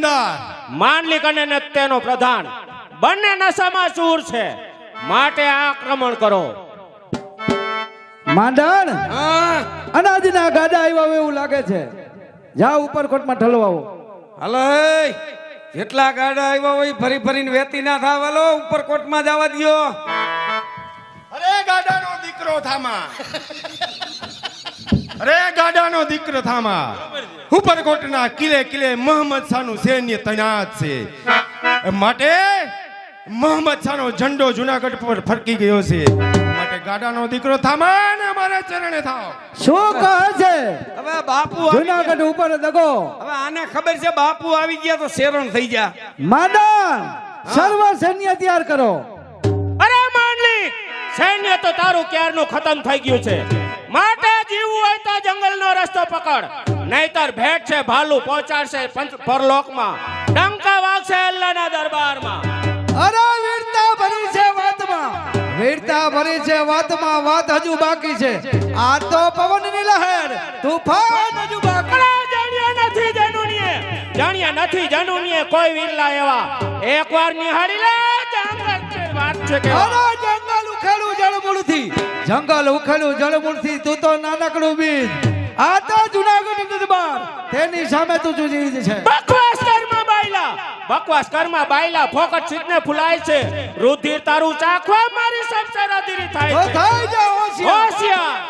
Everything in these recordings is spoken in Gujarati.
નામદાર માંડલિક અને નત્યનો પ્રધાન. બંને નશામાં ચૂર છે. માટે આક્રમણ કરો. માંડણ? હા. અનાજના ગાડા આવ્યા એવું લાગે છે. જાઓ ઉપરકોટમાં ઠલવાવો. હલો જેટલા ગાડા આવ્યા હોય ફરી ફરીને વેતી ના થાવ. હલો ઉપરકોટમાં જવા દ્યો. અરે ગાડાનો દીકરો થામા. અરે ગાડાનો દીકરો થામા. ઉપરકોટના કિલે કિલે મોહમ્મદ શાહનું સૈન્ય તૈનાત છે. માટે મોહમ્મદ શાહનો ઝંડો જુનાગઢ પર ફરકી ગયો છે. માટે ગાડાનો દીકરો થામા અમારા ચરણે થાવ. શું કહે છે? હવે બાપુ જુનાગઢ ઉપર દગો. હવે આને ખબર છે બાપુ આવી ગયા તો શેરણ થઈ જા. માદન સર્વ સૈન્ય તૈયાર કરો. અરે માંડલિક સૈન્ય તો તારું ક્યારનું ખતમ થઈ ગયું છે? માટે જીવવું હોય તો જંગલનો રસ્તો પકડ. નહીતર ભેટ છે ભાલુ પહોંચાડશે પંચ- પરલોકમાં. ડંકા વાગશે અલ્લાહના દરબારમાં. અરે વીરતા ભરી છે વાતમાં. વીરતા ભરી છે વાતમાં વાત હજુ બાકી છે. આ તો પવનની લહેર તુફાન હજુ બાકી. નથી જનુનીએ. જાણ્યા નથી જનુનીએ કોઈ વીરલા એવા. એકવાર નિહાળી લે જંગલ વાત છે કે જંગલ ઉખેલું જળમૂળથી તું તો નાનકડું બીજ. આ તો જુનાગઢ દરબાર. તેની સામે તું જુજી છે. બકવાસ કરમાં બાયલા. બકવાસ કરમાં બાયલા. ફોકટ સીધને ફૂલાય છે. રુધિર તારું ચાખવા મારી સંસાર અધીરી થાય છે. થઈ જા હોશિયાર.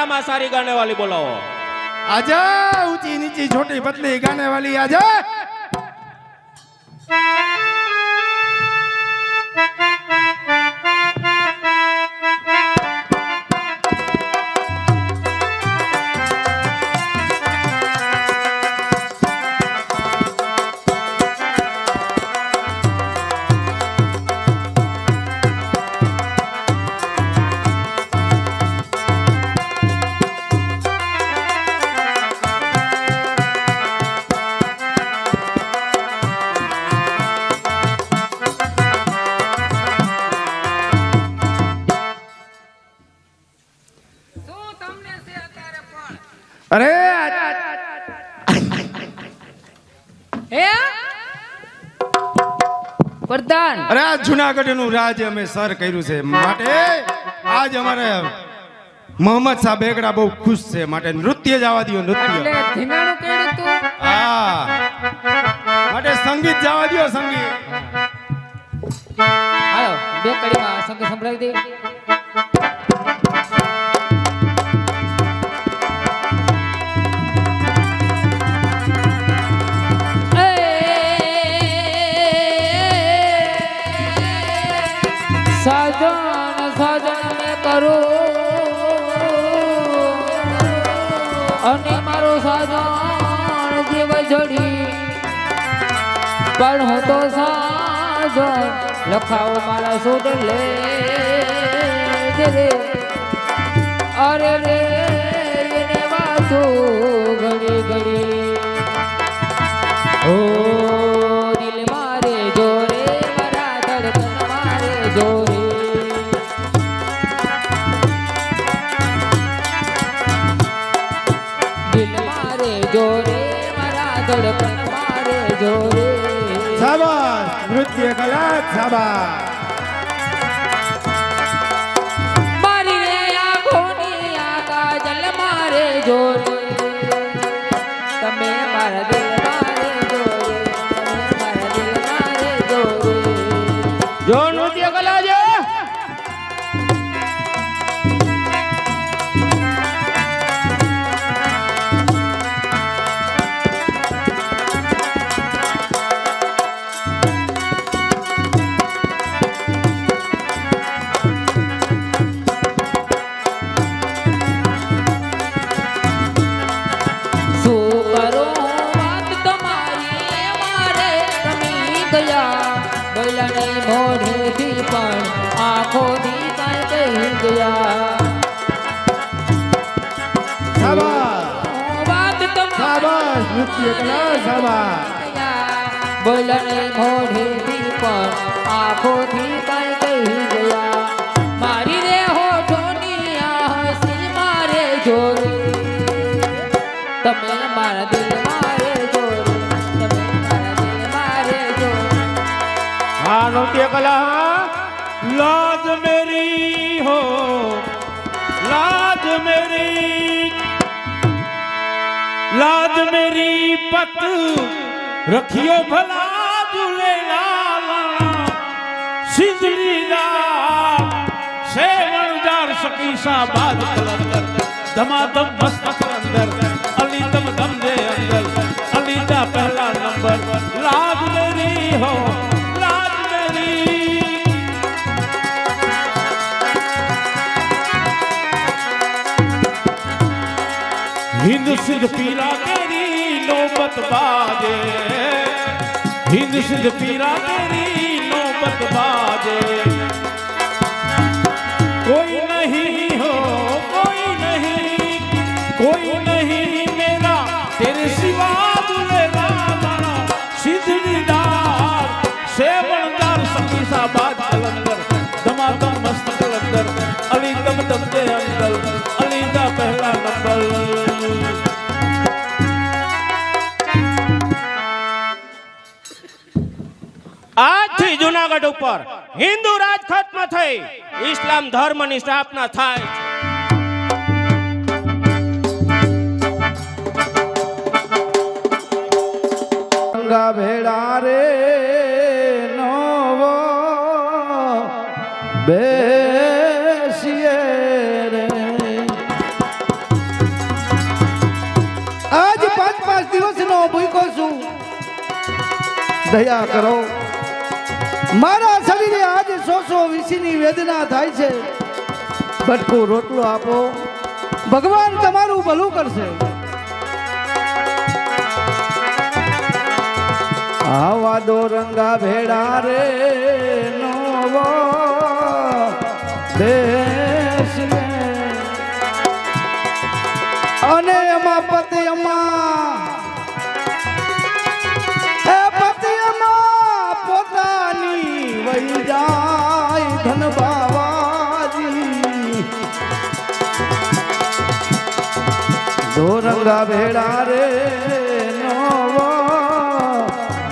સારામાં સારી ગાનેવાલી બોલાવો. આજા ઊંચી નીચી છોટી પતલી ગાને વાલી આજા. અરે આ જુનાગઢનું રાજ અમે સર કર્યું છે. માટે આજ અમારે મોહમ્મદ શાહ બેગડા બહુ ખુશ છે. માટે નૃત્ય જવા દો નૃત્ય. હા. માટે સંગીત જવા દો સંગીત. હાલો બે કડીમાં સંગીત સંભળાવી દે સાજન સજન મેં કરું. અને મારો સાજન જીવ જડી. પણ હું તો સાજો લખાવો મારા સુડ લે અરે રે વાતું કલા શાબાશ બોલણે મોઢેથી પણ આંખોથી आज मेरी पत, रखियो भला झूले सिजली सेवन सकी कलंदर अंदर, अली दम दम दे अंदर। अली दा पहला नंबर, लाज मेरी हो हिंद सिद्ध पीला के नौबत बाजे हिंद सिंध पीरा तेरी नौबत बाजे ઉપર હિન્દુ રાજ ખત્મ થઈ. ઇસ્લામ ધર્મની સ્થાપના થાય. ગંગા ભેળા રે નવો બેસીએ આજ પાંચ પાંચ દિવસનો ભૂખ્યો છું. દયા કરો. મારા શરીરે આજે સો સો વિશીની વેદના થાય છે. બટકું રોટલો આપો. ભગવાન તમારું ભલું કરશે. આવા દો રંગા ભેડા રે નો રંગા ભેડા રે નોવો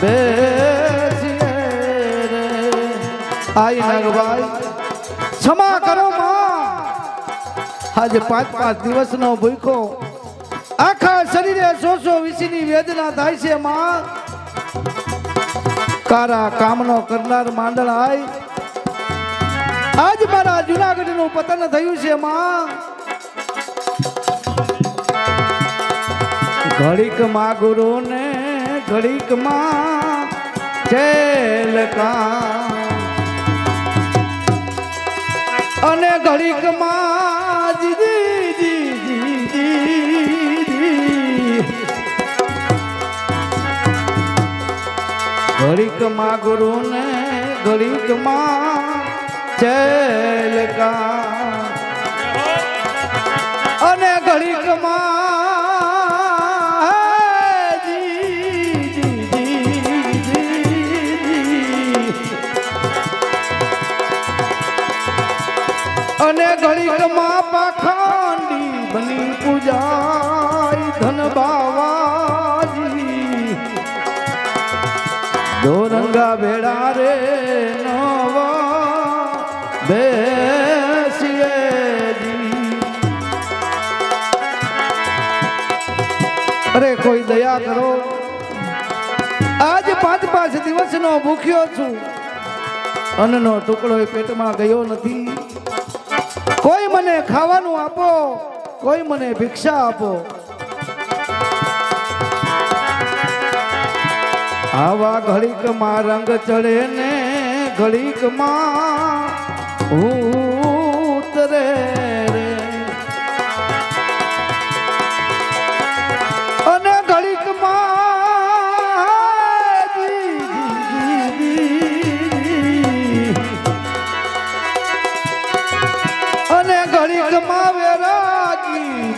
બેસીએ આઈ નાગભાઈ, ક્ષમા કરો આજે પાંચ પાંચ દિવસનો ભૂખો. આખા શરીરે સો સો વિશીની વેદના થાય છે માં. કારા કામનો કરનાર માંડળ આય આજ મારા જુનાગઢનું પતન થયું છે માં. ઘડીકમાં ગુરુ ને ઘડીકમાં અને ઘડીકમાં ઘડીકમાં ગુરુ ને ઘડીકમાં અને ઘડીકમાં અને ઘડીકમાં પાખંડી બની પૂજાય ધન બાવાજી. દોરંગા ભેડા રે નવા અરે કોઈ દયા કરો. આજ પાંચ પાંચ દિવસનો ભૂખ્યો છું. અન્નનો ટુકડો પેટમાં ગયો નથી. કોઈ મને ખાવાનું આપો, કોઈ મને ભિક્ષા આપો. આવા ઘડીકમાં રંગ ચડે ને ઘડીકમાં ઉતરે.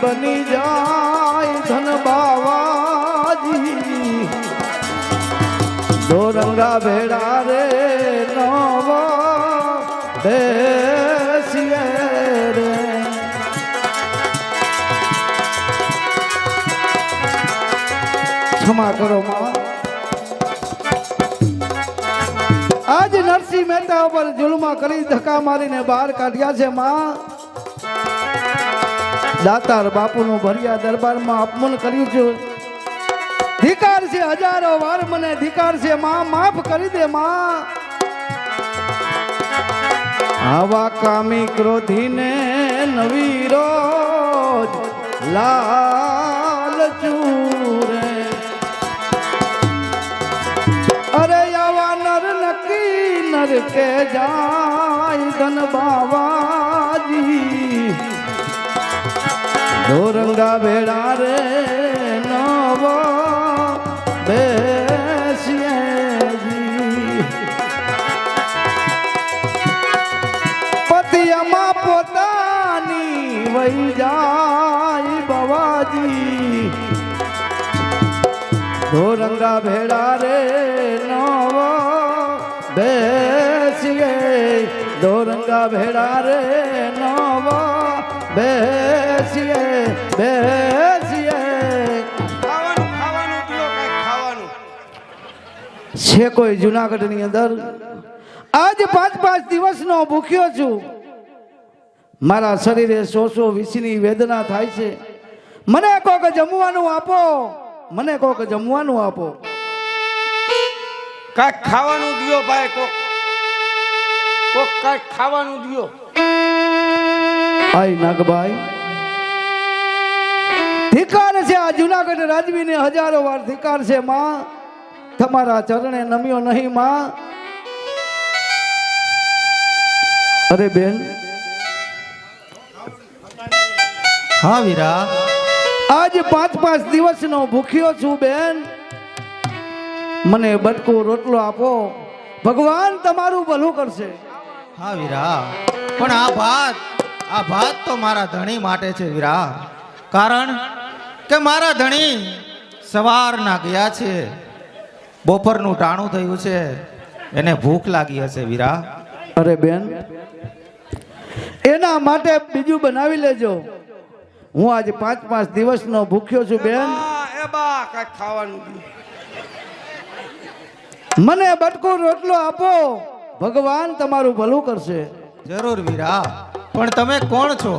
બની જાય ધન બાવાજી. દોરંગા ભેડા રે નવો ક્ષમા કરો આજ નરસિંહ મહેતા ઉપર જુલમા કરી ધક્કા મારીને બહાર કાઢ્યા છે માં. દાતાર બાપુનું ભર્યા દરબારમાં અપમાન કર્યું છે. ધિકાર છે હજારો વાર મને ધિકાર છે, માં માફ કરી દે, માં. આવા કામી ક્રોધીને નવી રોજ લાલ ચૂરે. અરે આવા નર નકી નર કે જાય ધન બાવાજી. ધોરંગા ભેડા રે નવો બેસીએ જી પતિયમાં પોતાની વહી જાય બવાજી ધોરંગા ભેડા રે નવો બેસીએ ધોરંગા ભેડા રે નવો બેસીએ બેસીએ. ખાવાનું ખાવાનું દ્યો કાંઈક ખાવાનું? છે કોઈ જુનાગઢની અંદર? આજ પાંચ પાંચ દિવસનો ભૂખ્યો છું. મારા શરીરે સો સો વિષની વેદના થાય છે. મને કોક જમવાનું આપો મને કોક જમવાનું આપો. કાંઈક ખાવાનું દિયો ભાઈ કોક. કોક કાંઈક ખાવાનું દ્યો. આઈ નાગભાઈ. ધિકાર છે આ જુનાગઢ રાજવીને હજારો વાર ધિકાર છે માં. તમારા ચરણે નમ્યો નહીં માં. અરે બેન. હા વીરા. આજ પાંચ પાંચ દિવસનો ભૂખ્યો છું બેન. મને બટકો રોટલો આપો. ભગવાન તમારું ભલું કરશે. હા વીરા. પણ આ ભાત આ ભાત તો મારા ધણી માટે છે વીરા કારણ કે મારા ધણી સવારના ગયા છે. બપોરનું ટાણું થયું છે. એને ભૂખ લાગી હશે વીરા અરે બેન એના માટે બીજું બનાવી લેજો. હું આજે પાંચ પાંચ દિવસનો ભૂખ્યો છું બેન. એ બા કાંઈક ખાવાનું. મને બટકો રોટલો આપો. ભગવાન તમારું ભલું કરશે. જરૂર વીરા પણ તમે કોણ છો?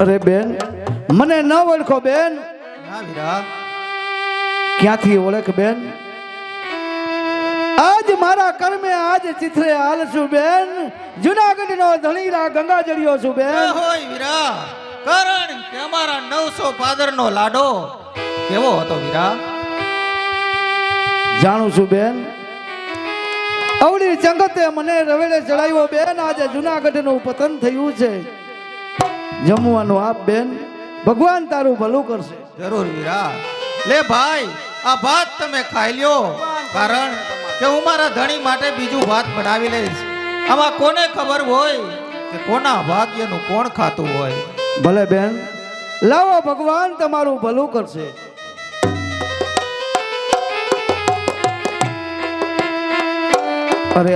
અરે બેન મને ન ઓળખો બેન. ના વીરા. ક્યાંથી ઓળખ બેન? આજ મારા કર્મે આજ ચિત્રે હાલ છું બેન. જુનાગઢ નો ધણીરા ગંગા જડિયો છું બેન. હોય વીરા. કારણ કે અમારા નવસો પાદરનો લાડો કેવો હતો વીરા? જાણું છું બેન અવળી જંગતે મને રવેડે ચડાવ્યો. બેન આજે જુનાગઢનું પતન થયું છે. જમવાનું આપ બેન. ભગવાન તારું ભલું કરશે. જરૂર વીરા લે ભાઈ આ ભાત તમે ખાઈ લ્યો. કારણ કે હું મારા ધણી માટે બીજું ભાત બનાવી લઈશ. આમાં કોને ખબર હોય કે કોના ભાગ્યનું કોણ ખાતું હોય? ભલે બેન. લાવો ભગવાન તમારું ભલું કરશે. અરે